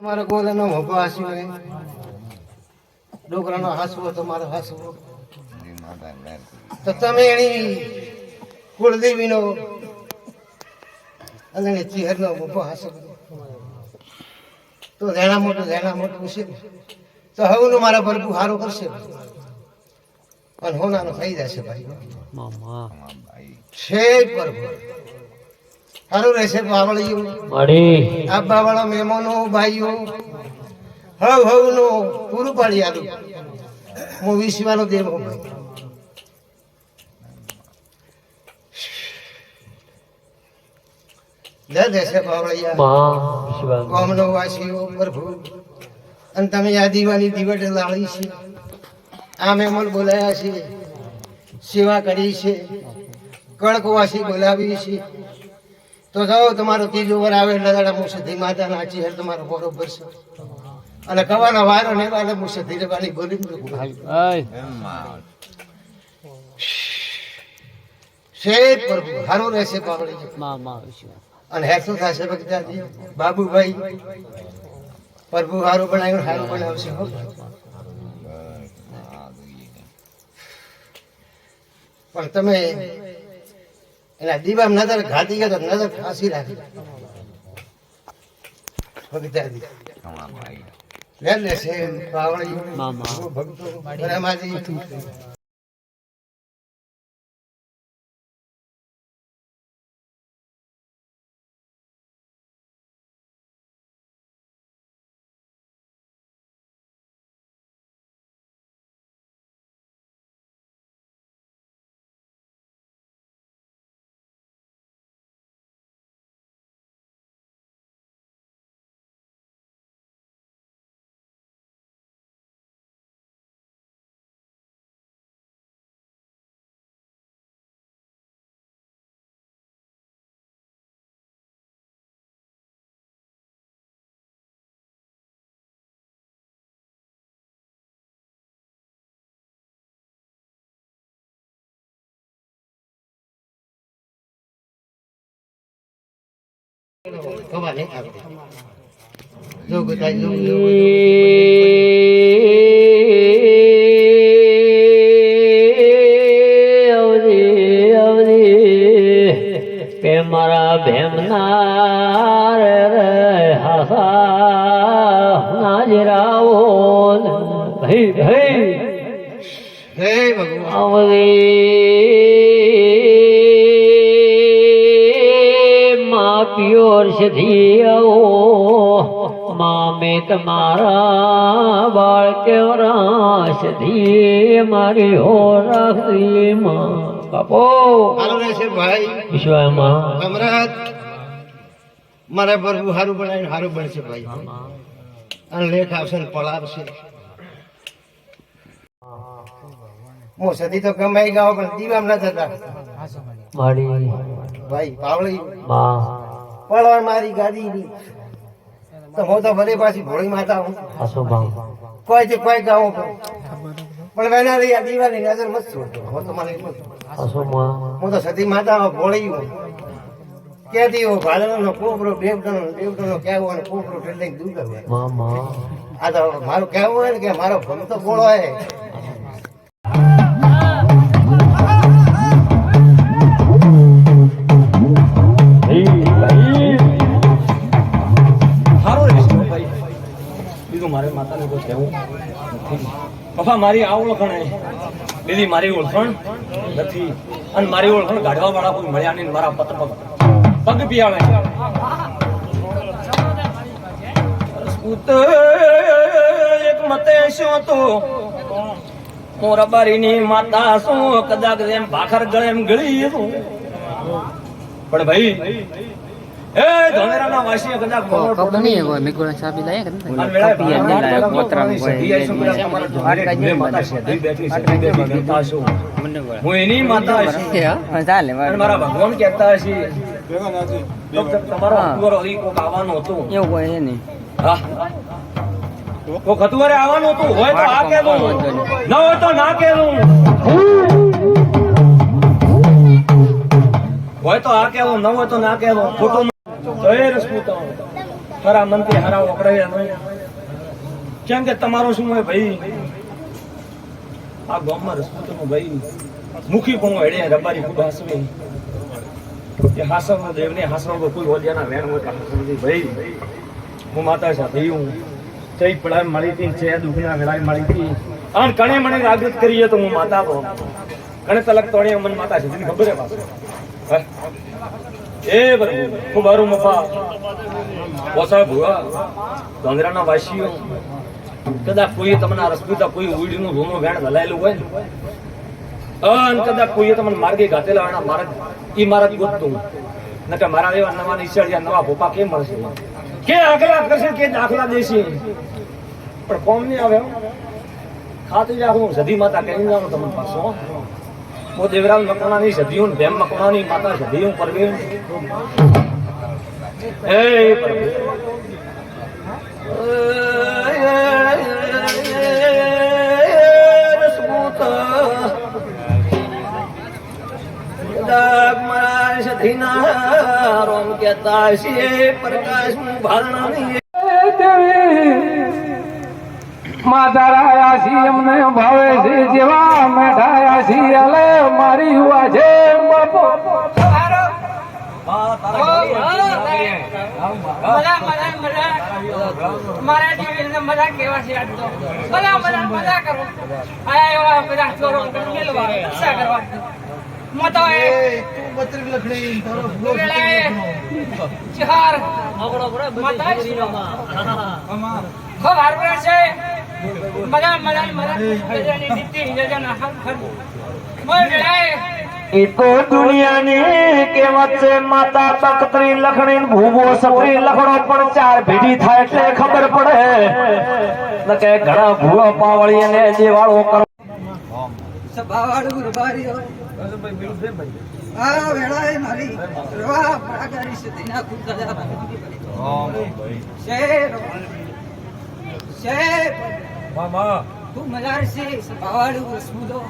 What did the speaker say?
તમારો ગોલાનો મોભો હાસ્યો હોય ડોકરાનો હાસવો તમારો હાસવો. તો તમે એની કુળદેવીનો અને ચિહરનો મોભો હાસો. તો ધેણા મોટું ધેણા મોટું છે તો હવનું મારા પ્રભુ સારું કરશે. અને હોનાનો થઈ જશે ભાઈ. છે પ્રભુ સારું રહેશે બાવળિયું. મળી આ બાવળો મહેમાનો ભાઈઓ. હવ હવ નો પૂરું પાડી આલું. હું વિશ્વાનો દેવો. ભાઈ જય બાવળિયા. માં વાસીઓ પ્રભુ. અને તમે આ દીવાની દીવટ લાળી છે. આ મહેમાન બોલાયા છે. સેવા કરી છે. કડકવાસી બોલાવી છે. તો જાઓ તમારો ત્રીજો વાર આવે એટલે દાડા હું સિદ્ધિ માતા નાચી હે તમારો બરોબર ભરશે અને કવાના વારો ને વાલે હું સધી રેવાની બોલી શેઠ પ્રભુ સારું રહેશે માં અને હેર શું થશે ભક્તાજી બાબુભાઈ. પ્રભુ સારું બનાવ્યું હારું બનાવશે હો. પણ તમે એના દીવા નજર ઘાતી ગયો તો નજર ફાંસી રાખી. ભક્તાજી લે લેશે પાવળી. મામા. ભક્તો. રામાજી જો બધાય જો મારા ભેમના રે હાસા હે ભગવાન પિયોર સધી આવો. મા તમારા બાળ કેવરા સધી મારી હો રાખી માં. બાપો. હાલો રહેશે ભાઈ. વિશ્વમાં અમરાત મારા પ્રભુ હારું બનાવીને હારું બનશે ભાઈ. અને લેખ આવશે ને પળાવશે હું સદી તો કમાઈ ગયો પણ દીવામ ના થતા ભાઈ પાવળી. માં પડવા મારી ગાડી ની તો હું તો ભલે પાછી ભોળી માતા હું કોઈ થી કોઈ ગાઉં પણ વેના રહી આ દીવાની નજર મત છોડતો. હું તો. આસુમાં હું તો સતી માતા ભોળી હું કેતી હું ભાલનો કોપરો દેવડનો દેવડનો કહેવો અને કોપરો આવે મામા આ તો મારું કહેવું હોય ને કે મારો ભક્તો બોળો હે માતાને કોઈ કહેવું નથી. પપ્પા, મારી આ ઓળખણ. દીદી, મારી ઓળખણ નથી. અને મારી ઓળખણ ગાઢવા વાળા કોઈ મળ્યા નહીં મારા પત પગ પગ રસપૂત એક મતે શું તો? હું રબારીની માતા શું? કદાચ એમ ભાખર ગળે એમ ગળી પણ ભાઈ એ ધોલેરાના વાસીએ કદાચ ખબર નહીં હોય સાબી લાયા લાયા? માતા છે, બેઠી છે, હું એની માતા છું. ચાલે મારા ભગવાન કહેતા તમારો કોક આવવાનું હતું. એવું કોઈ છે નહીં હા. કોક હતુવારે આવવાનું હતું હોય તો આ કહેવું. ન હોય તો ના કહેવું. હોય તો આ કહેવું ન હોય તો ના કહેવું. ખોટું તો એ ખરા મનથી તમારો શું હોય ભાઈ? આ ગામમાં રસપૂતનું ભાઈ મુખી પણ હેડે રબારી ખૂબ હાસવે. એ હાસવનો દેવને હાસવનો કોઈ ઓલિયાના વેણ હોય ભાઈ, હું માતા સાથે હું. કઈ પડાય મળી હતી છે, દુખના વેળાએ મળી હતી. અને કણે મને રાગત કરીએ તો હું માતા કણે તલક તોડે મન માતા છે ખબર હે પાછું? હે? એ બરોબર ખૂબ હારું મફા. ઓસા ભુવા. ડોંગરાના વાસીઓ. કદાચ કોઈ તમને આ રસપૂતા ઉડીનું રોમો વેણ ભલાયેલું હોય અન કદાચ કોઈએ તમને માર્ગે ઘાતેલા ને મારા ઈ મારા ગોતતું નકર મારા એવા નવા નિશાળિયા, નવા ભોપા કેમ મળશે? કે આગલા કરશે કે દાખલા દેશે? પણ કોમ નહીં આવે ખાતી રાખું સધી માતા કહી જાઉં તમને પાછો હું દેવરાજ મકવાણાની સધી ને ભેમ મકવાણાની માતા સધીઓ પરવીન એ પ્રભુ. માધારાયા છી અમને ભાવે છે જેવા મેઠાયા છી અલે મારી હુઆ છે બાપો. ચોરો મતો એ તું બત્રીસ લખણી તારો ફ્લો વેળાએ ચાર મતા ખૂબ છે. એ તો દુનિયાની કેવત છે માતા તખતરી લખણી ભૂવો સપરી લખણો પણ ચાર ભેડી થાય એટલે ખબર પડે. કે ઘણા ભૂવા પાવળી અને જે વાળો કરો મારી રવા મામા. તું ખૂબ છે સભાવાળું રસમુદો